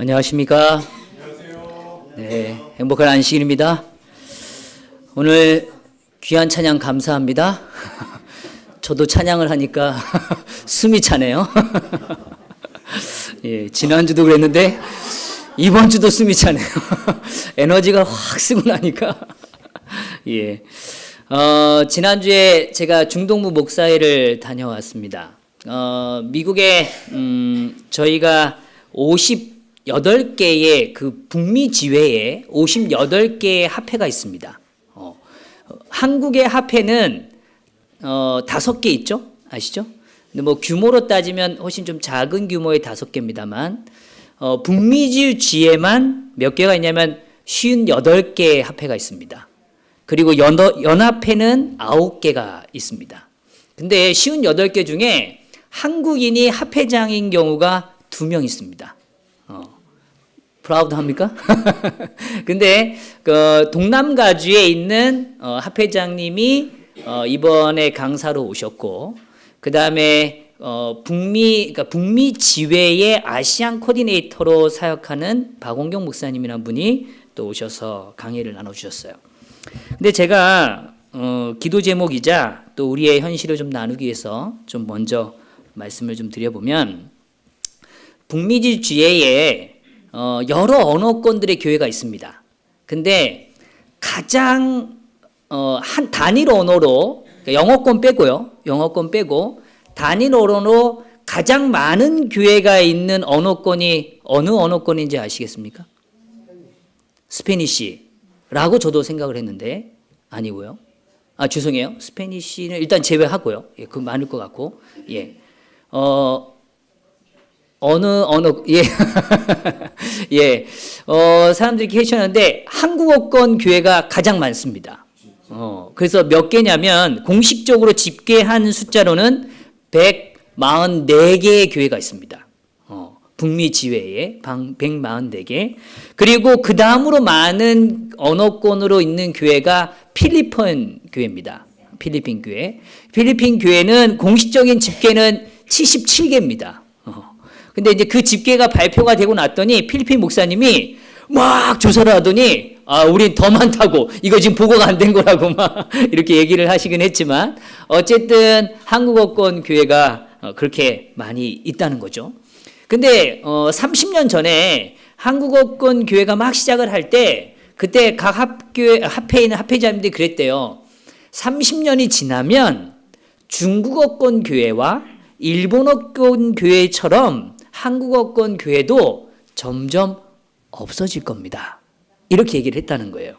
안녕하십니까? 네, 행복한 안식일입니다. 오늘 귀한 찬양 감사합니다. 저도 찬양을 하니까 숨이 차네요. 예, 지난주도 그랬는데 이번 주도 숨이 차네요. 에너지가 확 쓰고 나니까. 예. 어, 지난주에 제가 중동부 목사회를 다녀왔습니다. 어, 미국에 음, 저희가 58개의 그 북미 지회에 58개의 합회가 있습니다. 어, 어, 한국의 합회는 어, 다섯 개 있죠? 아시죠? 근데 뭐 규모로 따지면 훨씬 좀 작은 규모의 다섯 개입니다만 어, 북미 지회만 몇 개가 있냐면 58개의 합회가 있습니다. 그리고 연, 연합회는 9개가 있습니다. 근데 쉬운 8개 중에 한국인이 합회장인 경우가 두명 있습니다. 어, 프라우드 합니까? 근데 그 동남가주에 있는 어, 합회장님이 어, 이번에 강사로 오셨고 그 다음에 어, 북미 그러니까 북미 지회의 아시안 코디네이터로 사역하는 박원경 목사님이라는 분이 또 오셔서 강의를 나눠주셨어요. 근데 제가 어, 기도 제목이자 또 우리의 현실을 좀 나누기 위해서 좀 먼저 말씀을 좀 드려보면 북미지 주회에 어, 여러 언어권들의 교회가 있습니다. 근데 가장 어, 한 단일 언어로 그러니까 영어권 빼고요, 영어권 빼고 단일 언어로 가장 많은 교회가 있는 언어권이 어느 언어권인지 아시겠습니까? 스페니쉬라고 저도 생각을 했는데 아니고요. 아 죄송해요. 스페니쉬는 일단 제외하고요. 예, 그 많을 것 같고 예. 어 어느 언어 예. 예. 어 사람들이 계셨는데 한국어권 교회가 가장 많습니다. 어 그래서 몇 개냐면 공식적으로 집계한 숫자로는 144개의 교회가 있습니다. 어 북미 지회에 144개. 그리고 그 다음으로 많은 언어권으로 있는 교회가 필리핀 교회입니다. 필리핀 교회. 필리핀 교회는 공식적인 집계는 77개입니다. 어. 근데 이제 그 집계가 발표가 되고 났더니 필리핀 목사님이 막 조사를 하더니 아, 우린 더 많다고 이거 지금 보고가 안 된 거라고 막 이렇게 얘기를 하시긴 했지만 어쨌든 한국어권 교회가 어, 그렇게 많이 있다는 거죠. 근데 어 30년 전에 한국어권 교회가 막 시작을 할 때 그때 각 합교회 합회에 있는 합회자님들이 그랬대요. 30년이 지나면 중국어권 교회와 일본어권 교회처럼 한국어권 교회도 점점 없어질 겁니다. 이렇게 얘기를 했다는 거예요.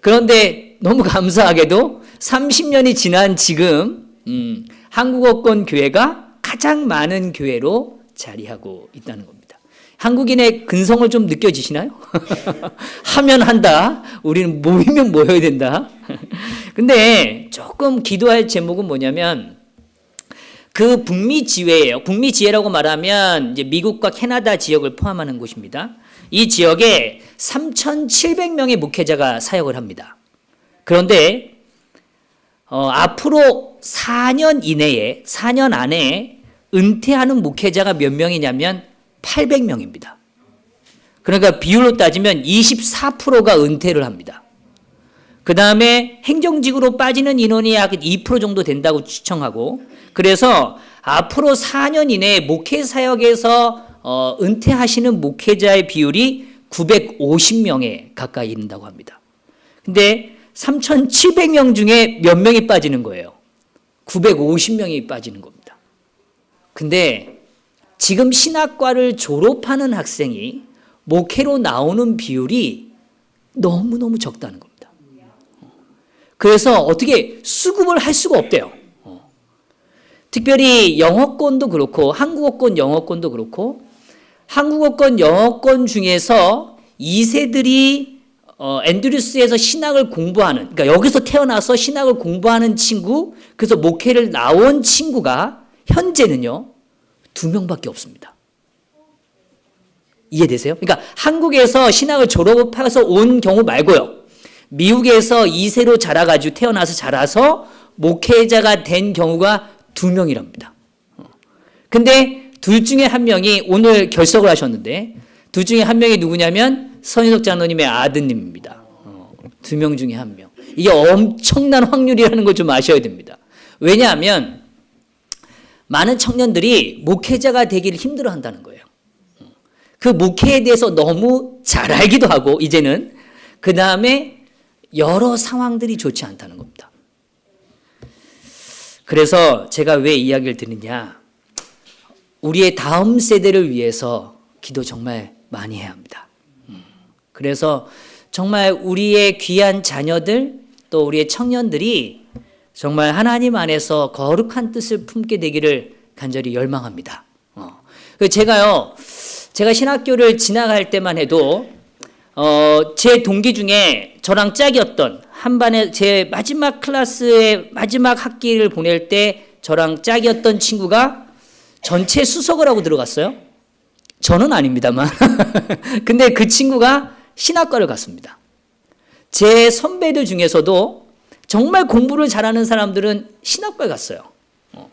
그런데 너무 감사하게도 30년이 지난 지금 음, 한국어권 교회가 가장 많은 교회로 자리하고 있다는 겁니다. 한국인의 근성을 좀 느껴지시나요? 하면 한다. 우리는 모이면 모여야 된다. 근데 조금 기도할 제목은 뭐냐면 그 북미 지회예요. 북미 지회라고 말하면 이제 미국과 캐나다 지역을 포함하는 곳입니다. 이 지역에 3,700명의 목회자가 사역을 합니다. 그런데 어, 앞으로 4년 이내에 4년 안에 은퇴하는 목회자가 몇 명이냐면 800명입니다. 그러니까 비율로 따지면 24%가 은퇴를 합니다. 그 다음에 행정직으로 빠지는 인원이 약 2% 정도 된다고 추정하고 그래서 앞으로 4년 이내에 목회 사역에서 어, 은퇴하시는 목회자의 비율이 950명에 가까이 이른다고 합니다. 근데 3,700명 중에 몇 명이 빠지는 거예요? 950명이 빠지는 겁니다. 근데 지금 신학과를 졸업하는 학생이 목회로 나오는 비율이 너무너무 적다는 겁니다. 그래서 어떻게 수급을 할 수가 없대요. 특별히 영어권도 그렇고 한국어권 영어권도 그렇고 한국어권 영어권 중에서 2세들이 어, 앤드류스에서 신학을 공부하는 그러니까 여기서 태어나서 신학을 공부하는 친구 그래서 목회를 나온 친구가 현재는요 두 명밖에 없습니다. 이해되세요? 그러니까 한국에서 신학을 졸업해서 온 경우 말고요. 미국에서 2세로 자라가지고 태어나서 자라서 목회자가 된 경우가 두 명이랍니다. 근데 둘 중에 한 명이 오늘 결석을 하셨는데 둘 중에 한 명이 누구냐면 선인석 장로님의 아드님입니다. 어, 두명 중에 한 명. 이게 엄청난 확률이라는 걸 좀 아셔야 됩니다. 왜냐하면 많은 청년들이 목회자가 되기를 힘들어 한다는 거예요. 그 목회에 대해서 너무 잘 알기도 하고, 이제는. 그 다음에 여러 상황들이 좋지 않다는 겁니다. 그래서 제가 왜 이야기를 드느냐. 우리의 다음 세대를 위해서 기도 정말 많이 해야 합니다. 음. 그래서 정말 우리의 귀한 자녀들 또 우리의 청년들이 정말 하나님 안에서 거룩한 뜻을 품게 되기를 간절히 열망합니다. 어. 그 제가요, 제가 신학교를 지나갈 때만 해도 어, 제 동기 중에 저랑 짝이었던 한 반에 제 마지막 클래스의 마지막 학기를 보낼 때 저랑 짝이었던 친구가 전체 수석을 하고 들어갔어요. 저는 아닙니다만. 근데 그 친구가 신학과를 갔습니다. 제 선배들 중에서도 정말 공부를 잘하는 사람들은 신학과에 갔어요. 어.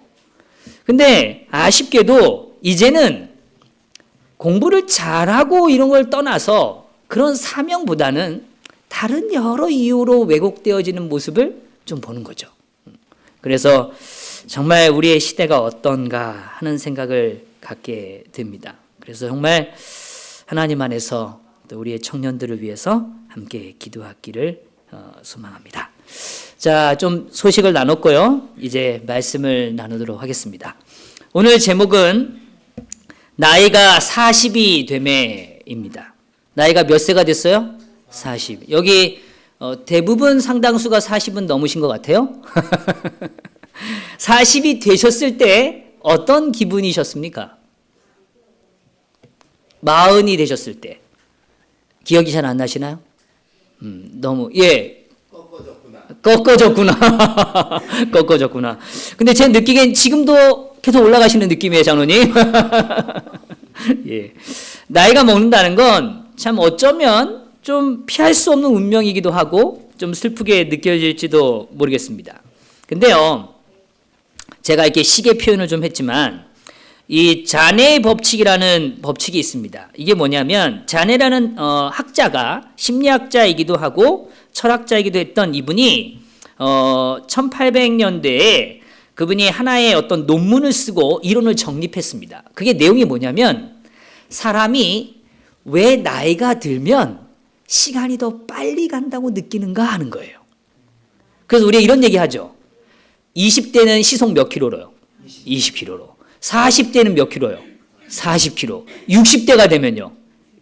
근데 아쉽게도 이제는 공부를 잘하고 이런 걸 떠나서 그런 사명보다는 다른 여러 이유로 왜곡되어지는 모습을 좀 보는 거죠. 그래서 정말 우리의 시대가 어떤가 하는 생각을 갖게 됩니다. 그래서 정말 하나님 안에서 또 우리의 청년들을 위해서 함께 기도하기를 어, 소망합니다. 자, 좀 소식을 나눴고요. 이제 말씀을 나누도록 하겠습니다. 오늘 제목은 나이가 40이 되매입니다. 나이가 몇 세가 됐어요? 40. 여기 어, 대부분 상당수가 40은 넘으신 것 같아요. 40이 되셨을 때 어떤 기분이셨습니까? 마흔이 되셨을 때 기억이 잘 안 나시나요? 음, 너무 예 꺾어졌구나. 꺾어졌구나. 근데 제 느끼기엔 지금도 계속 올라가시는 느낌이에요, 장로님. 예. 나이가 먹는다는 건 참 어쩌면 좀 피할 수 없는 운명이기도 하고 좀 슬프게 느껴질지도 모르겠습니다. 근데요, 제가 이렇게 시계 표현을 좀 했지만 이 자네의 법칙이라는 법칙이 있습니다. 이게 뭐냐면 자네라는 어, 학자가 심리학자이기도 하고 철학자이기도 했던 이분이 어, 1800년대에 그분이 하나의 어떤 논문을 쓰고 이론을 정립했습니다. 그게 내용이 뭐냐면 사람이 왜 나이가 들면 시간이 더 빨리 간다고 느끼는가 하는 거예요. 그래서 우리가 이런 얘기 하죠. 20대는 시속 몇 킬로로요? 20킬로로. 40대는 몇 킬로요? 40킬로. 60대가 되면요.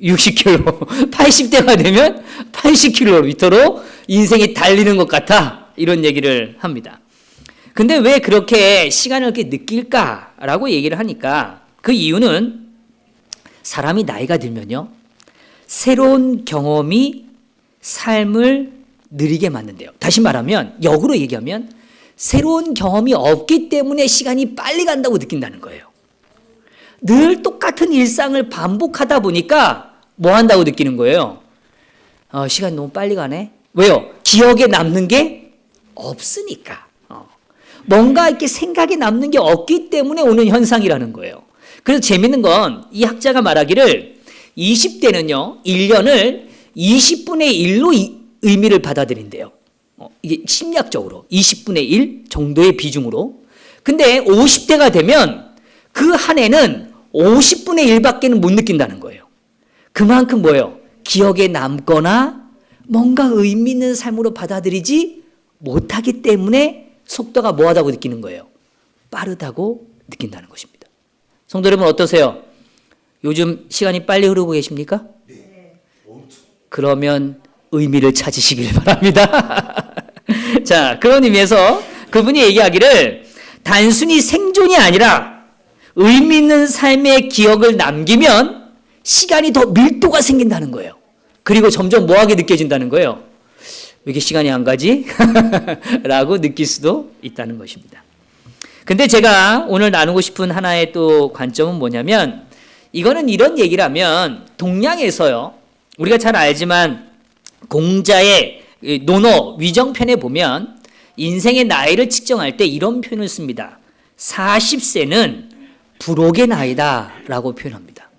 60킬로. 80대가 되면 80킬로미터로 인생이 달리는 것 같아. 이런 얘기를 합니다. 근데 왜 그렇게 시간을 이렇게 느낄까라고 얘기를 하니까 그 이유는 사람이 나이가 들면요. 새로운 경험이 삶을 느리게 만든대요. 다시 말하면 역으로 얘기하면 새로운 경험이 없기 때문에 시간이 빨리 간다고 느낀다는 거예요. 늘 똑같은 일상을 반복하다 보니까 뭐 한다고 느끼는 거예요? 어, 시간이 너무 빨리 가네. 왜요? 기억에 남는 게 없으니까. 어. 뭔가 이렇게 생각에 남는 게 없기 때문에 오는 현상이라는 거예요. 그래서 재밌는 건 이 학자가 말하기를 20대는요, 1년을 20분의 1로 의미를 받아들인대요. 어, 이게 심리학적으로 20분의 1 정도의 비중으로. 근데 50대가 되면 그 한 해는 50분의 1밖에는 못 느낀다는 거예요. 그만큼 뭐예요? 기억에 남거나 뭔가 의미 있는 삶으로 받아들이지 못하기 때문에 속도가 뭐하다고 느끼는 거예요? 빠르다고 느낀다는 것입니다. 성도 여러분 어떠세요? 요즘 시간이 빨리 흐르고 계십니까? 그러면 의미를 찾으시길 바랍니다. 자, 그런 의미에서 그분이 얘기하기를 단순히 생존이 아니라 의미 있는 삶의 기억을 남기면 시간이 더 밀도가 생긴다는 거예요. 그리고 점점 뭐하게 느껴진다는 거예요. 왜 이렇게 시간이 안 가지? 라고 느낄 수도 있다는 것입니다. 근데 제가 오늘 나누고 싶은 하나의 또 관점은 뭐냐면 이거는 이런 얘기를 하면 동양에서요. 우리가 잘 알지만 공자의 논어 위정편에 보면 인생의 나이를 측정할 때 이런 표현을 씁니다. 40세는 불혹의 나이다 라고 표현합니다.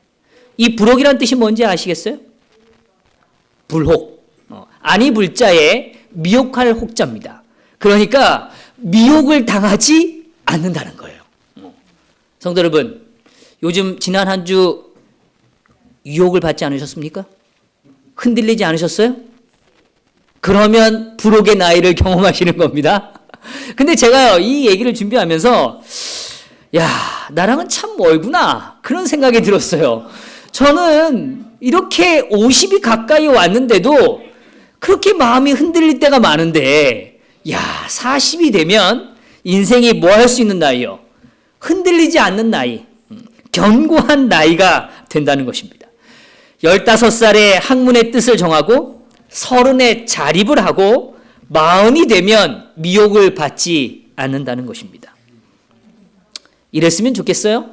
이 부록이란 뜻이 뭔지 아시겠어요? 불혹. 어, 아니 불자에 미혹할 혹자입니다. 그러니까 미혹을 당하지 않는다는 거예요. 어. 성도 여러분, 요즘 지난 한 주 유혹을 받지 않으셨습니까? 흔들리지 않으셨어요? 그러면 불혹의 나이를 경험하시는 겁니다. 근데 제가 이 얘기를 준비하면서 야, 나랑은 참 멀구나. 그런 생각이 들었어요. 저는 이렇게 50이 가까이 왔는데도 그렇게 마음이 흔들릴 때가 많은데, 야, 40이 되면 인생이 뭐 할 수 있는 나이요? 흔들리지 않는 나이, 음, 견고한 나이가 된다는 것입니다. 15살에 학문의 뜻을 정하고, 서른에 자립을 하고, 마흔이 되면 미혹을 받지 않는다는 것입니다. 이랬으면 좋겠어요?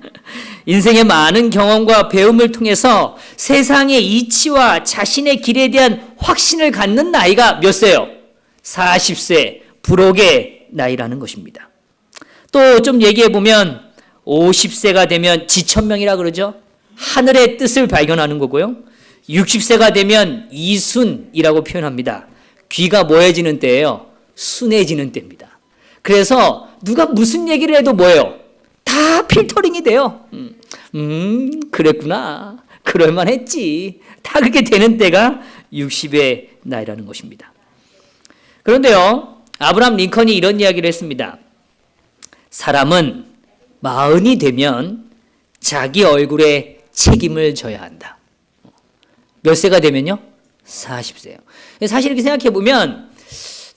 인생의 많은 경험과 배움을 통해서 세상의 이치와 자신의 길에 대한 확신을 갖는 나이가 몇 세요? 40세, 불혹의 나이라는 것입니다. 또 좀 얘기해 보면 50세가 되면 지천명이라 그러죠. 하늘의 뜻을 발견하는 거고요. 60세가 되면 이순이라고 표현합니다. 귀가 뭐해지는 때예요? 순해지는 때입니다. 그래서 누가 무슨 얘기를 해도 뭐예요? 다 필터링이 돼요. 음, 음 그랬구나. 그럴만 했지. 다 그렇게 되는 때가 60의 나이라는 것입니다. 그런데요, 아브라함 링컨이 이런 이야기를 했습니다. 사람은 마흔이 되면 자기 얼굴에 책임을 져야 한다. 몇 세가 되면요? 40세요. 사실 이렇게 생각해 보면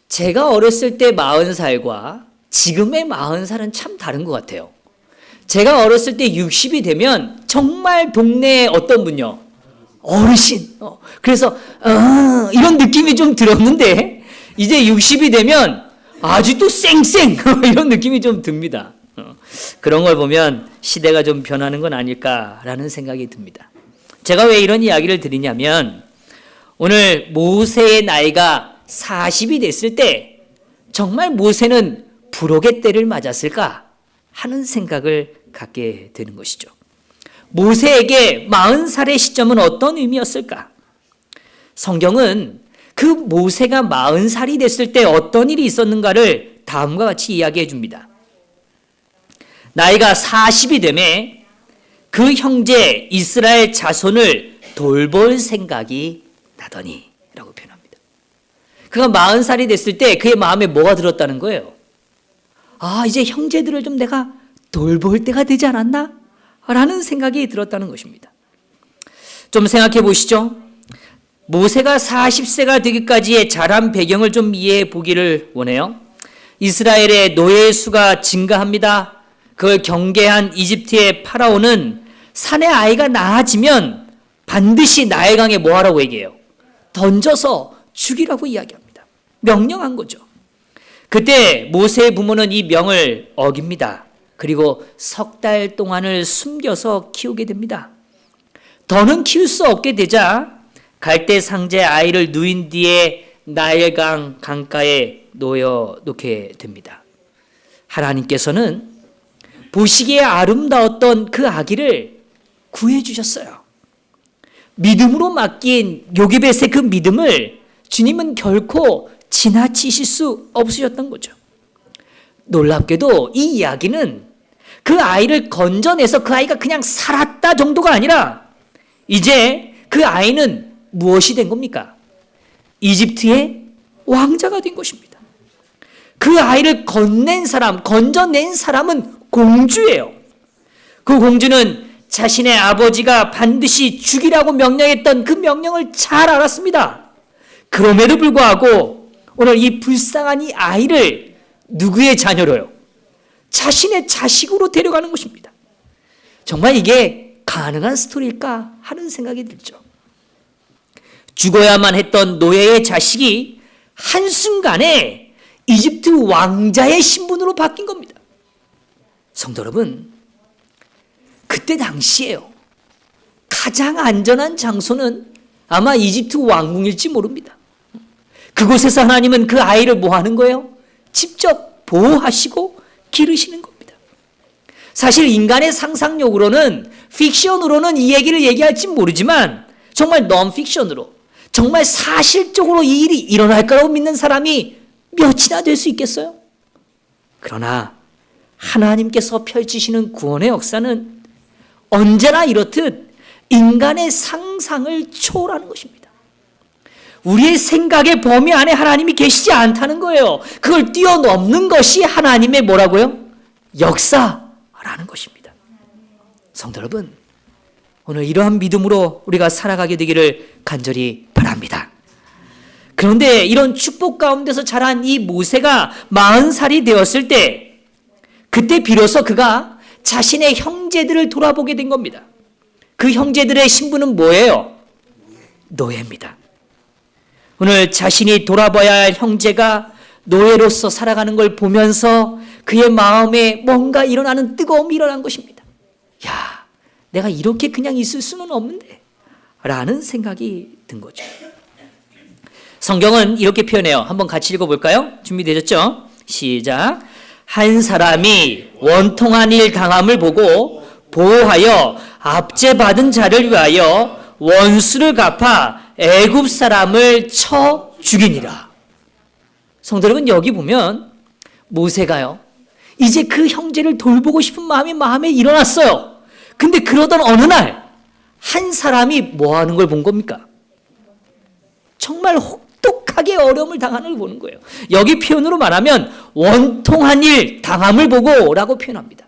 제가 어렸을 때 40살과 지금의 40살은 참 다른 것 같아요. 제가 어렸을 때 60이 되면 정말 동네에 어떤 분요? 어르신. 어, 그래서 어, 이런 느낌이 좀 들었는데 이제 60이 되면 아직도 쌩쌩 이런 느낌이 좀 듭니다. 어, 그런 걸 보면 시대가 좀 변하는 건 아닐까라는 생각이 듭니다. 제가 왜 이런 이야기를 드리냐면 오늘 모세의 나이가 40이 됐을 때 정말 모세는 불혹의 때를 맞았을까 하는 생각을 갖게 되는 것이죠. 모세에게 40살의 시점은 어떤 의미였을까? 성경은 그 모세가 40살이 됐을 때 어떤 일이 있었는가를 다음과 같이 이야기해 줍니다. 나이가 40이 되매 그 형제 이스라엘 자손을 돌볼 생각이 나더니 라고 표현합니다. 그가 40살이 됐을 때 그의 마음에 뭐가 들었다는 거예요? 아, 이제 형제들을 좀 내가 돌볼 때가 되지 않았나? 라는 생각이 들었다는 것입니다. 좀 생각해 보시죠. 모세가 40세가 되기까지의 자란 배경을 좀 이해해 보기를 원해요. 이스라엘의 노예 수가 증가합니다. 그걸 경계한 이집트의 파라오는 산의 아이가 나아지면 반드시 나일강에 뭐 하라고 얘기해요? 던져서 죽이라고 이야기합니다. 명령한 거죠. 그때 모세의 부모는 이 명을 어깁니다. 그리고 석 달 동안을 숨겨서 키우게 됩니다. 더는 키울 수 없게 되자 갈대 상제 아이를 누인 뒤에 나일강 강가에 놓여 놓게 됩니다. 하나님께서는 보시기에 아름다웠던 그 아기를 구해 주셨어요. 믿음으로 맡긴 요게벳의 그 믿음을 주님은 결코 지나치실 수 없으셨던 거죠. 놀랍게도 이 이야기는 그 아이를 건져내서 그 아이가 그냥 살았다 정도가 아니라 이제 그 아이는 무엇이 된 겁니까? 이집트의 왕자가 된 것입니다. 그 아이를 건넨 사람, 건져낸 사람은 공주예요. 그 공주는 자신의 아버지가 반드시 죽이라고 명령했던 그 명령을 잘 알았습니다. 그럼에도 불구하고 오늘 이 불쌍한 이 아이를 누구의 자녀로요? 자신의 자식으로 데려가는 것입니다. 정말 이게 가능한 스토리일까 하는 생각이 들죠. 죽어야만 했던 노예의 자식이 한순간에 이집트 왕자의 신분으로 바뀐 겁니다. 성도 여러분, 그때 당시에요. 가장 안전한 장소는 아마 이집트 왕궁일지 모릅니다. 그곳에서 하나님은 그 아이를 뭐 하는 거예요? 직접 보호하시고 기르시는 겁니다. 사실 인간의 상상력으로는 픽션으로는 이 얘기를 얘기할지 모르지만 정말 넌픽션으로 정말 사실적으로 이 일이 일어날 거라고 믿는 사람이 몇이나 될 수 있겠어요? 그러나 하나님께서 펼치시는 구원의 역사는 언제나 이렇듯 인간의 상상을 초월하는 것입니다. 우리의 생각의 범위 안에 하나님이 계시지 않다는 거예요. 그걸 뛰어넘는 것이 하나님의 뭐라고요? 역사라는 것입니다. 성도 여러분, 오늘 이러한 믿음으로 우리가 살아가게 되기를 간절히. 그런데 이런 축복 가운데서 자란 이 모세가 40살이 되었을 때 그때 비로소 그가 자신의 형제들을 돌아보게 된 겁니다. 그 형제들의 신분은 뭐예요? 노예입니다. 오늘 자신이 돌아봐야 할 형제가 노예로서 살아가는 걸 보면서 그의 마음에 뭔가 일어나는 뜨거움이 일어난 것입니다. 야, 내가 이렇게 그냥 있을 수는 없는데. 라는 생각이 든 거죠. 성경은 이렇게 표현해요. 한번 같이 읽어볼까요? 준비되셨죠? 시작. 한 사람이 원통한 일 당함을 보고 보호하여 압제받은 자를 위하여 원수를 갚아 애굽 사람을 쳐 죽이니라. 성도 여러분 여기 보면 모세가요. 이제 그 형제를 돌보고 싶은 마음이 마음에 일어났어요. 근데 그러던 어느 날 한 사람이 뭐 하는 걸 본 겁니까? 정말 혹 독하게 어려움을 당하는 걸 보는 거예요. 여기 표현으로 말하면 원통한 일 당함을 보고라고 표현합니다.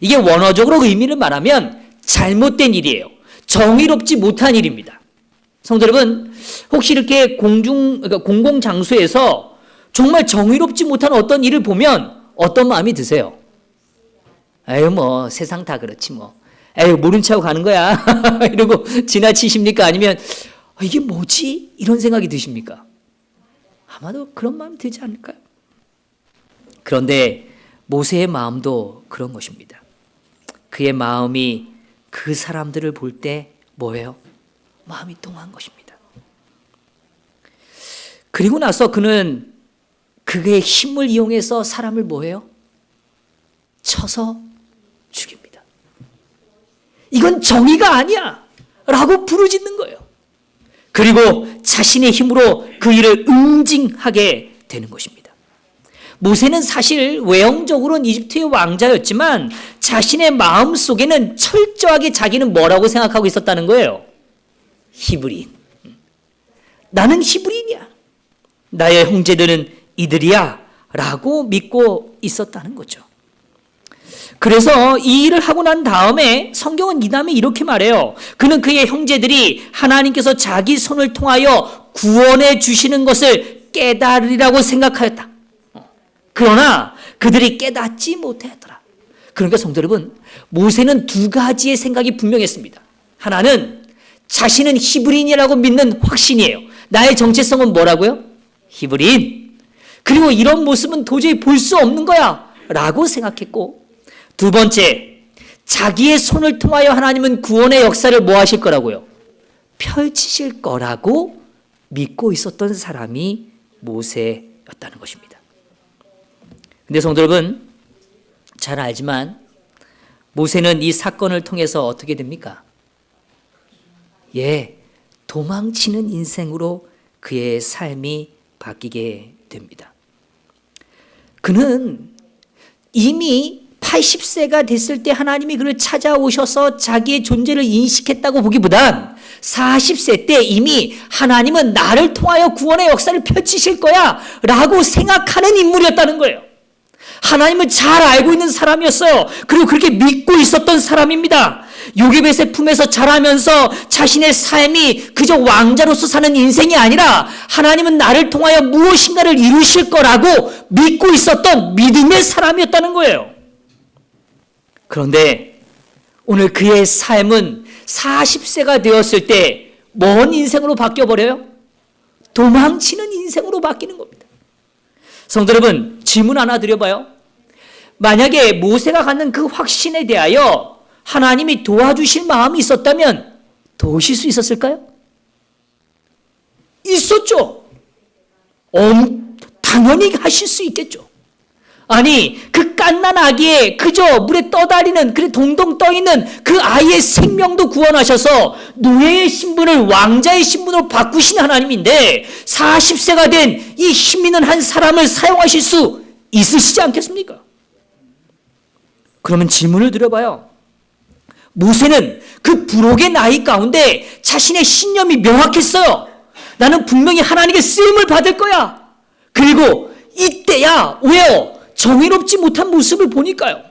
이게 원어적으로 의미를 말하면 잘못된 일이에요. 정의롭지 못한 일입니다. 성도 여러분, 혹시 이렇게 공중, 그러니까 공공 장소에서 정말 정의롭지 못한 어떤 일을 보면 어떤 마음이 드세요? 에휴, 뭐, 세상 다 그렇지, 뭐. 에휴, 모른 척하고 가는 거야. 이러고 지나치십니까? 아니면, 아, 이게 뭐지? 이런 생각이 드십니까? 아마도 그런 마음 들지 않을까요? 그런데 모세의 마음도 그런 것입니다. 그의 마음이 그 사람들을 볼 때 뭐예요? 마음이 동한 것입니다. 그리고 나서 그는 그의 힘을 이용해서 사람을 뭐예요? 쳐서 죽입니다. 이건 정의가 아니야. 라고 부르짖는 거예요. 그리고 자신의 힘으로 그 일을 응징하게 되는 것입니다. 모세는 사실 외형적으로는 이집트의 왕자였지만 자신의 마음 속에는 철저하게 자기는 뭐라고 생각하고 있었다는 거예요. 히브리인. 나는 히브리인이야. 나의 형제들은 이들이야. 라고 믿고 있었다는 거죠. 그래서 이 일을 하고 난 다음에 성경은 이 다음에 이렇게 말해요. 그는 그의 형제들이 하나님께서 자기 손을 통하여 구원해 주시는 것을 깨달으리라고 생각하였다. 그러나 그들이 깨닫지 못하였더라. 그러니까 성도 여러분, 모세는 두 가지의 생각이 분명했습니다. 하나는 자신은 히브리인이라고 믿는 확신이에요. 나의 정체성은 뭐라고요? 히브리인. 그리고 이런 모습은 도저히 볼 수 없는 거야. 라고 생각했고, 두 번째, 자기의 손을 통하여 하나님은 구원의 역사를 뭐 하실 거라고요? 펼치실 거라고 믿고 있었던 사람이 모세였다는 것입니다. 근데 성도 여러분, 잘 알지만 모세는 이 사건을 통해서 어떻게 됩니까? 예, 도망치는 인생으로 그의 삶이 바뀌게 됩니다. 그는 이미 80세가 됐을 때 하나님이 그를 찾아오셔서 자기의 존재를 인식했다고 보기보단 40세 때 이미 하나님은 나를 통하여 구원의 역사를 펼치실 거야 라고 생각하는 인물이었다는 거예요. 하나님을 잘 알고 있는 사람이었어요. 그리고 그렇게 믿고 있었던 사람입니다. 요괴벳의 품에서 자라면서 자신의 삶이 그저 왕자로서 사는 인생이 아니라 하나님은 나를 통하여 무엇인가를 이루실 거라고 믿고 있었던 믿음의 사람이었다는 거예요. 그런데 오늘 그의 삶은 40세가 되었을 때 먼 인생으로 바뀌어 버려요? 도망치는 인생으로 바뀌는 겁니다. 성도 여러분, 질문 하나 드려봐요. 만약에 모세가 갖는 그 확신에 대하여 하나님이 도와주실 마음이 있었다면 도우실 수 있었을까요? 있었죠. 엄, 당연히 하실 수 있겠죠. 아니 그 깐난 아기에 그저 물에 떠다니는 그 동동 떠 있는 그 아이의 생명도 구원하셔서 노예의 신분을 왕자의 신분으로 바꾸신 하나님인데 40세가 된 이 힘 있는 한 사람을 사용하실 수 있으시지 않겠습니까? 그러면 질문을 드려봐요. 모세는 그 부록의 나이 가운데 자신의 신념이 명확했어요. 나는 분명히 하나님께 쓰임을 받을 거야. 그리고 이때야 왜요? 정의롭지 못한 모습을 보니까요.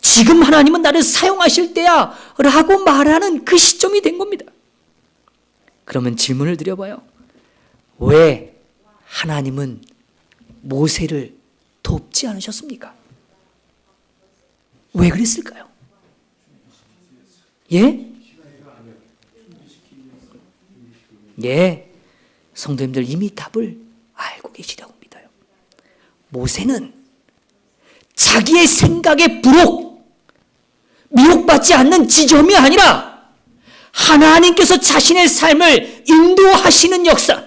지금 하나님은 나를 사용하실 때야 라고 말하는 그 시점이 된 겁니다. 그러면 질문을 드려봐요. 왜 하나님은 모세를 돕지 않으셨습니까? 왜 그랬을까요? 예? 예. 성도님들 이미 답을 알고 계시다고 믿어요. 모세는 자기의 생각에 부록, 미혹받지 않는 지점이 아니라 하나님께서 자신의 삶을 인도하시는 역사,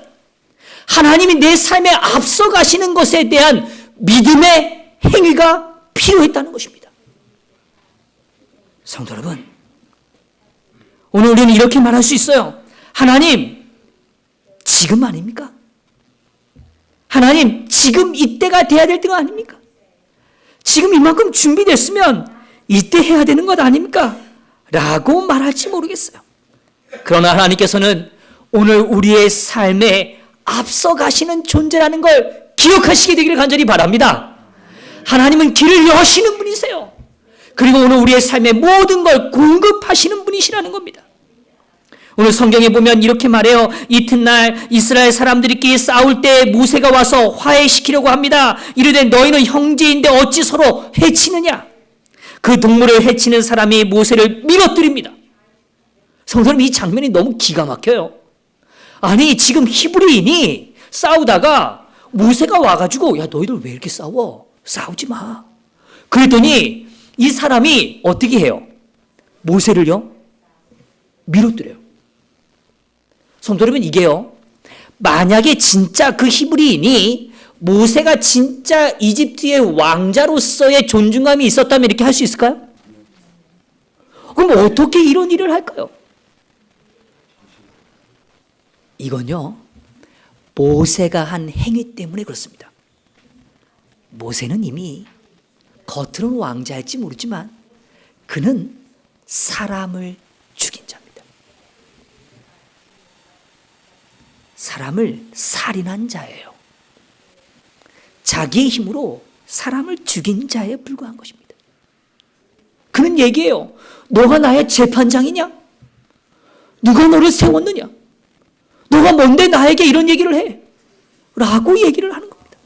하나님이 내 삶에 앞서가시는 것에 대한 믿음의 행위가 필요했다는 것입니다. 성도 여러분, 오늘 우리는 이렇게 말할 수 있어요. 하나님, 지금 아닙니까? 하나님, 지금 이때가 돼야 될 때가 아닙니까? 지금 이만큼 준비됐으면 이때 해야 되는 것 아닙니까? 라고 말할지 모르겠어요. 그러나 하나님께서는 오늘 우리의 삶에 앞서 가시는 존재라는 걸 기억하시게 되기를 간절히 바랍니다. 하나님은 길을 여시는 분이세요. 그리고 오늘 우리의 삶의 모든 걸 공급하시는 분이시라는 겁니다. 오늘 성경에 보면 이렇게 말해요. 이튿날 이스라엘 사람들끼리 싸울 때 모세가 와서 화해시키려고 합니다. 이르되 너희는 형제인데 어찌 서로 해치느냐? 그 동물을 해치는 사람이 모세를 밀어뜨립니다. 성도님 이 장면이 너무 기가 막혀요. 아니 지금 히브리인이 싸우다가 모세가 와가지고 야 너희들 왜 이렇게 싸워? 싸우지 마. 그랬더니 이 사람이 어떻게 해요? 모세를요 밀어뜨려요. 성도 여러분 이게요. 만약에 진짜 그 히브리인이 모세가 진짜 이집트의 왕자로서의 존중감이 있었다면 이렇게 할 수 있을까요? 그럼 어떻게 이런 일을 할까요? 이건요. 모세가 한 행위 때문에 그렇습니다. 모세는 이미 겉으로는 왕자일지 모르지만 그는 사람을 죽인 자입니다. 사람을 살인한 자예요. 자기의 힘으로 사람을 죽인 자에 불과한 것입니다. 그는 얘기해요. 너가 나의 재판장이냐? 누가 너를 세웠느냐? 너가 뭔데 나에게 이런 얘기를 해? 라고 얘기를 하는 겁니다.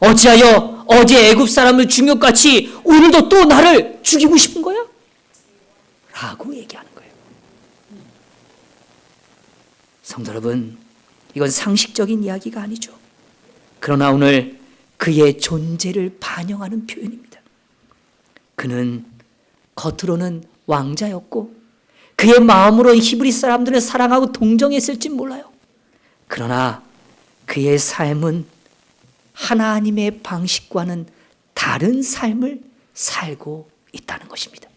어찌하여 어제 애굽 사람을 죽인 것 같이 오늘도 또 나를 죽이고 싶은 거야? 라고 얘기하는 거예요. 성도 여러분, 이건 상식적인 이야기가 아니죠. 그러나 오늘 그의 존재를 반영하는 표현입니다. 그는 겉으로는 왕자였고 그의 마음으로 히브리 사람들을 사랑하고 동정했을지 몰라요. 그러나 그의 삶은 하나님의 방식과는 다른 삶을 살고 있다는 것입니다.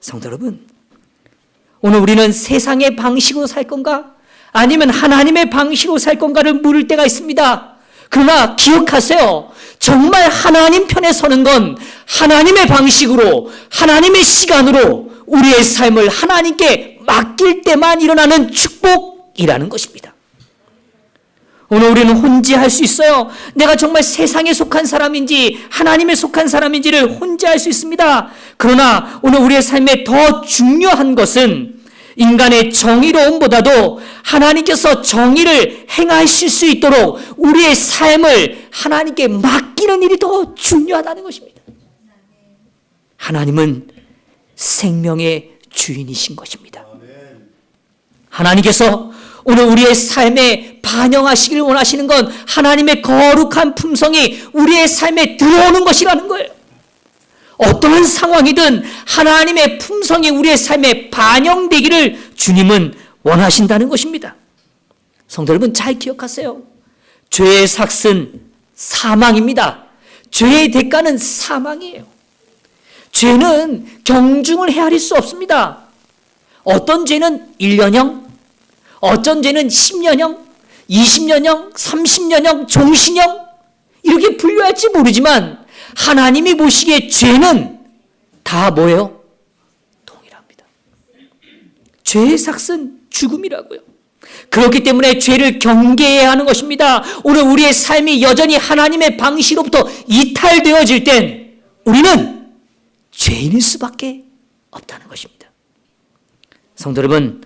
성도 여러분, 오늘 우리는 세상의 방식으로 살 건가? 아니면 하나님의 방식으로 살 건가를 물을 때가 있습니다. 그러나 기억하세요. 정말 하나님 편에 서는 건 하나님의 방식으로, 하나님의 시간으로 우리의 삶을 하나님께 맡길 때만 일어나는 축복이라는 것입니다. 오늘 우리는 혼지할 수 있어요. 내가 정말 세상에 속한 사람인지 하나님에 속한 사람인지를 혼지할 수 있습니다. 그러나 오늘 우리의 삶에 더 중요한 것은 인간의 정의로움보다도 하나님께서 정의를 행하실 수 있도록 우리의 삶을 하나님께 맡기는 일이 더 중요하다는 것입니다. 하나님은 생명의 주인이신 것입니다. 하나님께서 오늘 우리의 삶에 반영하시길 원하시는 건 하나님의 거룩한 품성이 우리의 삶에 들어오는 것이라는 거예요. 어떠한 상황이든 하나님의 품성이 우리의 삶에 반영되기를 주님은 원하신다는 것입니다. 성도 여러분 잘 기억하세요. 죄의 삭은 사망입니다. 죄의 대가는 사망이에요. 죄는 경중을 헤아릴 수 없습니다. 어떤 죄는 1년형, 어떤 죄는 10년형, 20년형, 30년형, 종신형 이렇게 분류할지 모르지만 하나님이 보시기에 죄는 다 뭐예요? 동일합니다. 죄의 삭은 죽음이라고요. 그렇기 때문에 죄를 경계해야 하는 것입니다. 오늘 우리의 삶이 여전히 하나님의 방식으로부터 이탈되어질 땐 우리는 죄인일 수밖에 없다는 것입니다. 성도 여러분,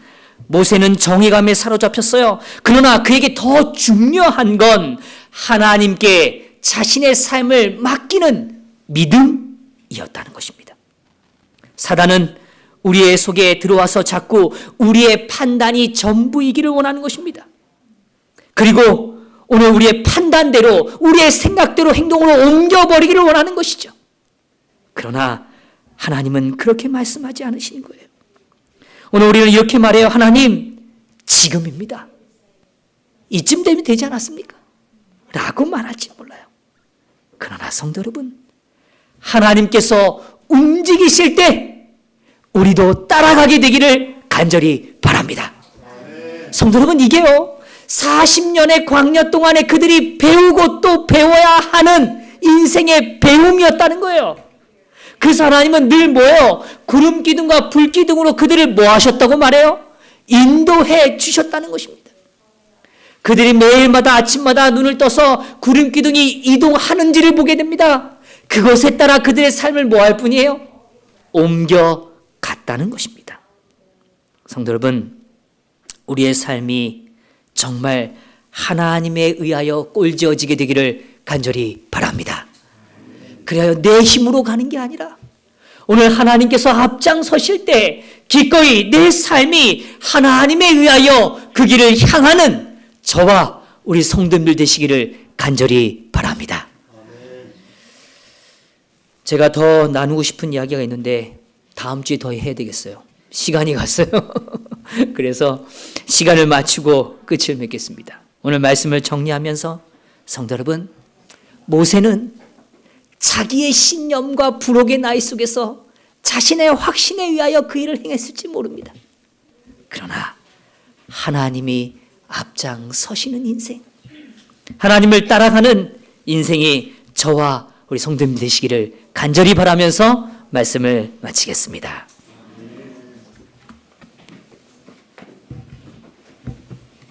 모세는 정의감에 사로잡혔어요. 그러나 그에게 더 중요한 건 하나님께 자신의 삶을 맡기는 믿음이었다는 것입니다. 사단은 우리의 속에 들어와서 자꾸 우리의 판단이 전부이기를 원하는 것입니다. 그리고 오늘 우리의 판단대로 우리의 생각대로 행동으로 옮겨버리기를 원하는 것이죠. 그러나 하나님은 그렇게 말씀하지 않으시는 거예요. 오늘 우리는 이렇게 말해요. 하나님, 지금입니다. 이쯤 되면 되지 않았습니까? 라고 말할지 몰라요. 그러나 성도 여러분, 하나님께서 움직이실 때 우리도 따라가게 되기를 간절히 바랍니다. 성도 여러분, 이게요. 40년의 광야 동안에 그들이 배우고 또 배워야 하는 인생의 배움이었다는 거예요. 그래서 하나님은 늘 뭐예요? 구름 기둥과 불 기둥으로 그들을 뭐 하셨다고 말해요? 인도해 주셨다는 것입니다. 그들이 매일마다 아침마다 눈을 떠서 구름 기둥이 이동하는지를 보게 됩니다. 그것에 따라 그들의 삶을 뭐할 뿐이에요? 옮겨 갔다는 것입니다. 성도 여러분, 우리의 삶이 정말 하나님에 의하여 꼴지어지게 되기를 간절히 바랍니다. 그래야 내 힘으로 가는 게 아니라 오늘 하나님께서 앞장서실 때 기꺼이 내 삶이 하나님에 의하여 그 길을 향하는 저와 우리 성도님들 되시기를 간절히 바랍니다. 제가 더 나누고 싶은 이야기가 있는데 다음 주에 더 해야 되겠어요. 시간이 갔어요. 그래서 시간을 맞추고 끝을 맺겠습니다. 오늘 말씀을 정리하면서 성도 여러분, 모세는 자기의 신념과 부록의 나이 속에서 자신의 확신에 의하여 그 일을 행했을지 모릅니다. 그러나 하나님이 앞장서시는 인생, 하나님을 따라가는 인생이 저와 우리 성도님 되시기를 간절히 바라면서 말씀을 마치겠습니다.